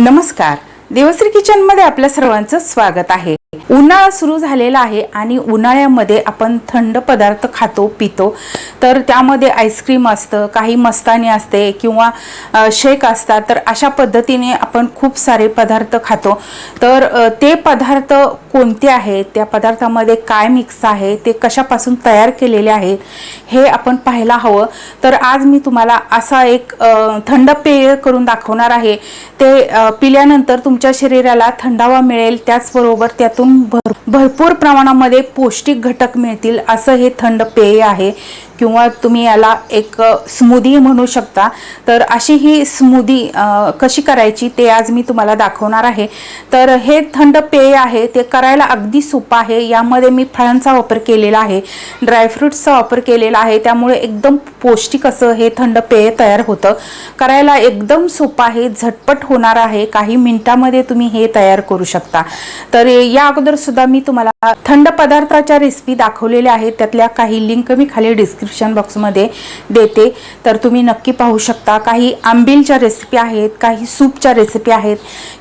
नमस्कार. देवश्री किचनमध्ये आपल्या सर्वांचं स्वागत आहे. उन्हाळा सुरू झालेला आहे आणि उन्हाळ्यामध्ये आपण थंड पदार्थ खातो पितो. तर त्यामध्ये आईस्क्रीम असतं काही मस्तानी असते किंवा शेक असतात. तर अशा पद्धतीने आपण खूप सारे पदार्थ खातो. तर ते पदार्थ कोणते आहेत त्या पदार्थामध्ये काय मिक्स आहे? ते कशापासून तयार केलेले आहे? हे आपण पाहायला हवं. तर आज मी तुम्हाला असा एक थंड पेय करून दाखवणार आहे. ते पिल्यानंतर तुमच्या शरीराला थंडावा मिळेल. त्याचबरोबर त्यातून भर भरपूर प्रमाणामध्ये पौष्टिक घटक मिळतील असं हे थंड पेय आहे. किंवा तुम्ही याला एक स्मूदी म्हणू शकता. तर अशी ही स्मूदी कशी करायची ते आज मी तुम्हाला दाखवणार आहे. तर हे थंड पेय आहे ते करायला अगदी सोपं आहे. यामध्ये मी फळांचा वापर केलेला आहे ड्रायफ्रुट्सचा वापर केलेला आहे. त्यामुळे एकदम पौष्टिक असं हे थंड पेय तयार होतं. करायला एकदम सोपं आहे झटपट होणार आहे. काही मिनिटामध्ये तुम्ही हे तयार करू शकता. तर या अगोदर सुद्धा मी तुम्हाला थंड पदार्थाच्या रेसिपी दाखवलेल्या आहेत. त्यातल्या काही लिंक मी खाली डिस्क्रिप्शन बॉक्समध्ये देते. तर तुम्ही नक्की पाहू शकता. काही आंबीलच्या रेसिपी आहेत काही सूपच्या रेसिपी आहेत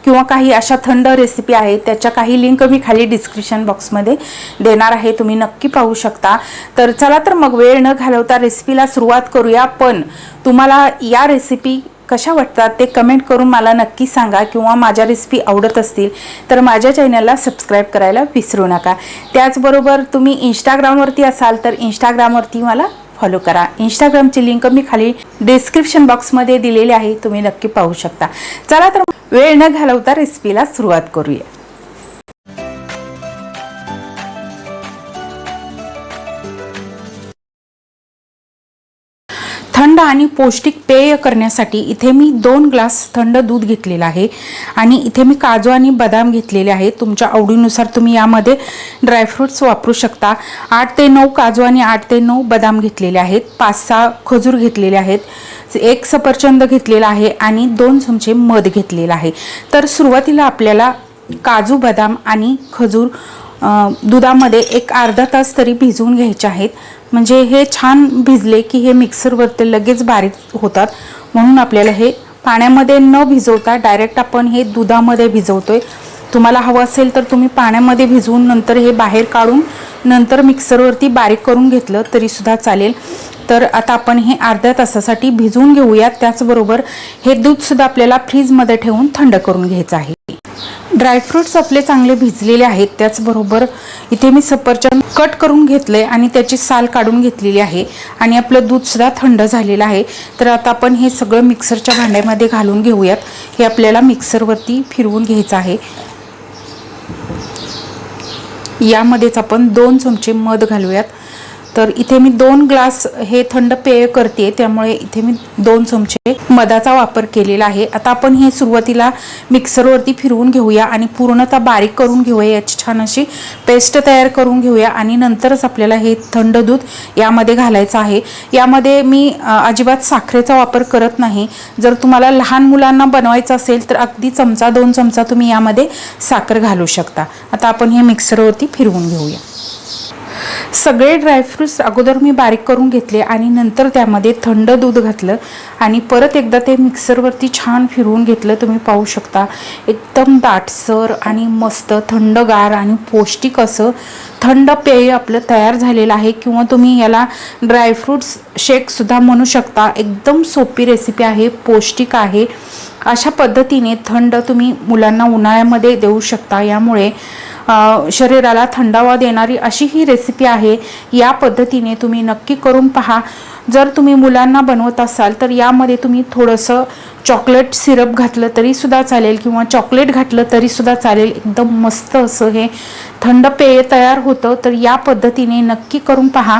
किंवा काही अशा थंड रेसिपी आहेत. त्याच्या काही लिंक मी खाली डिस्क्रिप्शन बॉक्समध्ये देणार आहे. तुम्ही नक्की पाहू शकता. तर चला तर मग वेळ न घालवता रेसिपीला सुरुवात करूया. पण तुम्हाला या रेसिपी कशा वाटतात ते कमेंट करून मला नक्की सांगा किंवा माझ्या रेसिपी आवडत असतील तर माझ्या चॅनलला सबस्क्राईब करायला विसरू नका. त्याचबरोबर तुम्ही इंस्टाग्रामवरती असाल तर इंस्टाग्रामवरती मला फॉलो करा. इंस्टाग्रामची लिंक मी खाली डिस्क्रिप्शन बॉक्समध्ये दिलेली आहे. तुम्ही नक्की पाहू शकता. चला तर वेळ न घालवता रेसिपीला सुरुवात करूया. थंड आणि पौष्टिक पेय करण्यासाठी इथे मी दोन ग्लास थंड दूध घेतलेलं आहे. आणि इथे मी काजू आणि बदाम घेतलेले आहेत. तुमच्या आवडीनुसार तुम्ही यामध्ये ड्रायफ्रुट्स वापरू शकता. आठ ते नऊ काजू आणि आठ ते नऊ बदाम घेतलेले आहेत. पाच सहा खजूर घेतलेले आहेत. एक सफरचंद घेतलेला आहे आणि दोन चमचे मध घेतलेला आहे. तर सुरुवातीला आपल्याला काजू बदाम आणि खजूर दुधामध्ये एक अर्धा तास तरी भिजवून घ्यायचे आहेत. म्हणजे हे छान भिजले की हे मिक्सरवरती लगेच बारीक होतात. म्हणून आपल्याला हे पाण्यामध्ये न भिजवता डायरेक्ट आपण हे दुधामध्ये भिजवतोय. तुम्हाला हवं असेल तर तुम्ही पाण्यामध्ये भिजवून नंतर हे बाहेर काढून नंतर मिक्सरवरती बारीक करून घेतलं तरीसुद्धा चालेल. तर आता आपण हे अर्ध्या तासासाठी भिजवून घेऊयात त्याचबरोबर हे दूधसुद्धा आपल्याला फ्रीजमध्ये ठेवून थंड करून घ्यायचं आहे. ड्रायफ्रुट्स आपले चांगले भिजलेले आहेत त्याचबरोबर इथे मी सफरचंद कट करून घेतलंय आणि त्याची साल काढून घेतलेली आहे आणि आपलं दूधसुद्धा थंड झालेलं आहे. तर आता आपण हे सगळं मिक्सरच्या भांड्यामध्ये घालून घेऊयात. हे आपल्याला मिक्सरवरती फिरवून घ्यायचं आहे. यामध्येच आपण दोन चमचे मध घालूयात. तर इथे मी दोन ग्लास हे थंड पेय करते त्यामुळे इथे मी दोन चमचे मधाचा वापर केलेला आहे. आता आपण हे सुरुवातीला मिक्सरवरती फिरवून घेऊया आणि पूर्णतः बारीक करून घेऊया याची छान अशी पेस्ट तयार करून घेऊया आणि नंतरच आपल्याला हे थंड दूध यामध्ये घालायचं आहे. यामध्ये मी अजिबात साखरेचा वापर करत नाही. जर तुम्हाला लहान मुलांना बनवायचं असेल तर अगदी चमचा दोन चमचा तुम्ही यामध्ये साखर घालू शकता. आता आपण हे मिक्सरवरती फिरवून घेऊया. सगळे ड्रायफ्रूट्स अगोदर मी बारीक करून घेतले आणि नंतर त्यामध्ये थंड दूध घातलं. आणि परत एकदा ते मिक्सरवरती छान फिरवून घेतलं. तुम्ही पाहू शकता. एकदम दाटसर आणि मस्त थंडगार आणि पौष्टिक असं थंड पेय आपलं तयार झालेलं आहे. किंवा तुम्ही याला ड्रायफ्रूट्स शेकसुद्धा म्हणू शकता. एकदम सोपी रेसिपी आहे पौष्टिक आहे. अशा पद्धतीने थंड तुम्ही मुलांना उन्हाळ्यामध्ये देऊ शकता. यामुळे शरीराला थंडावा देणारी अशी ही रेसिपी आहे. या पद्धतीने तुम्ही नक्की करून पहा. जर तुम्ही मुलांना बनवत असाल तर यामध्ये तुम्ही थोडंसं चॉकलेट सिरप घातलं तरीसुद्धा चालेल किंवा चॉकलेट घातलं तरीसुद्धा चालेल. एकदम मस्त असं हे थंड पेय तयार होतं. तर या पद्धतीने नक्की करून पहा.